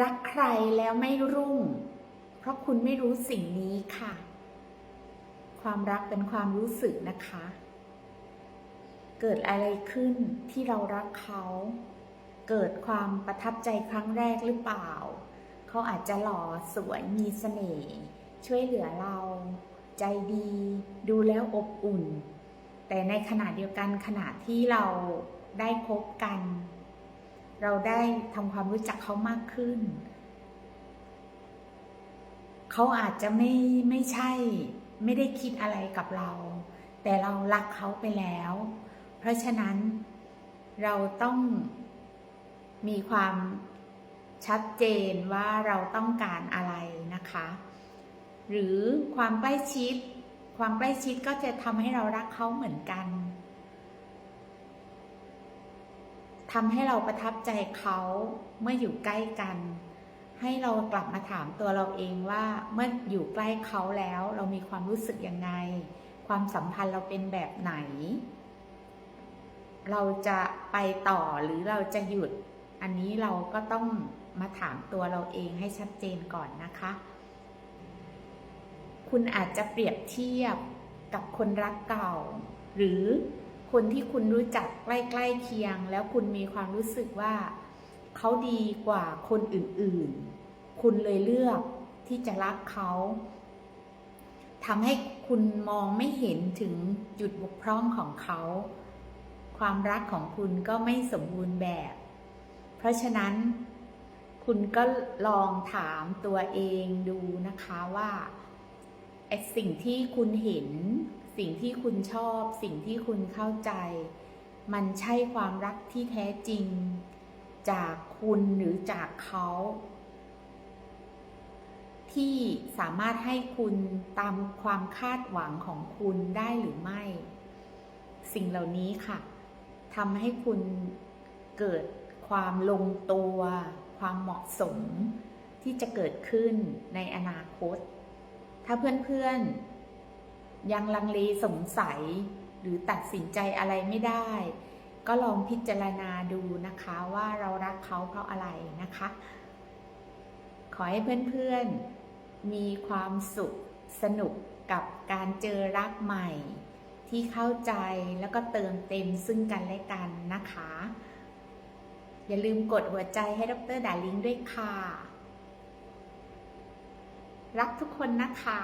รักใครแล้วไม่รุ่ง เพราะคุณไม่รู้สิ่งนี้ค่ะ ความรักเป็นความรู้สึกนะคะ เกิดอะไรขึ้นที่เรารักเขา เกิดความประทับใจครั้งแรกหรือเปล่า เขาอาจจะหล่อสวยมีเสน่ห์ช่วยเหลือเรา ใจดี ดูแล้วอบอุ่น แต่ในขณะเดียวกันขณะที่เราได้พบกัน เราได้ทำความรู้จักเขามากขึ้น เขาอาจจะไม่ไม่ใช่ ไม่ได้คิดอะไรกับเรา แต่เรารักเขาไปแล้ว เพราะฉะนั้นเราต้องมีความชัดเจนว่าเราต้องการอะไรนะคะ หรือความใกล้ชิด ความใกล้ชิดก็จะทำให้เรารักเขาเหมือนกัน ทำให้เราประทับใจเขาเมื่ออยู่ใกล้กัน ให้เรากลับมาถามตัวเราเองว่าเมื่ออยู่ใกล้เขาแล้วเรามีความรู้สึกยังไง ความสัมพันธ์เราเป็นแบบไหน เราจะไปต่อหรือเราจะหยุด อันนี้เราก็ต้องมาถามตัวเราเองให้ชัดเจนก่อนนะคะ คุณอาจจะเปรียบเทียบกับคนรักเก่า หรือ คนที่คุณรู้จักใกล้ๆเคียง แล้วคุณมีความรู้สึกว่าเขาดีกว่าคนอื่นๆ คุณเลยเลือกที่จะรักเขาทำให้คุณมองไม่เห็นถึงจุดบกพร่องของเขา ความรักของคุณก็ไม่สมบูรณ์แบบ เพราะฉะนั้น คุณก็ลองถามตัวเองดูนะคะว่าไอสิ่งที่คุณเห็น สิ่งที่คุณชอบ สิ่งที่คุณเข้าใจ มันใช่ความรักที่แท้จริง จากคุณหรือจากเขา ที่สามารถให้คุณตามความคาดหวังของคุณได้หรือไม่ สิ่งเหล่านี้ค่ะทำให้คุณเกิดความลงตัว ความเหมาะสมที่จะเกิดขึ้นในอนาคต ถ้าเพื่อนๆ ยังลังเลสงสัย หรือตัดสินใจอะไรไม่ได้ ก็ลองพิจารณาดูนะคะว่าเรารักเขาเพราะอะไรนะคะ ขอให้เพื่อนๆมีความสุขสนุกกับการเจอรักใหม่ ที่เข้าใจแล้วก็เติมเต็มซึ่งกันและกันนะคะ อย่าลืมกดหัวใจให้ดรดาลิงด้วยค่ะ รักทุกคนนะคะ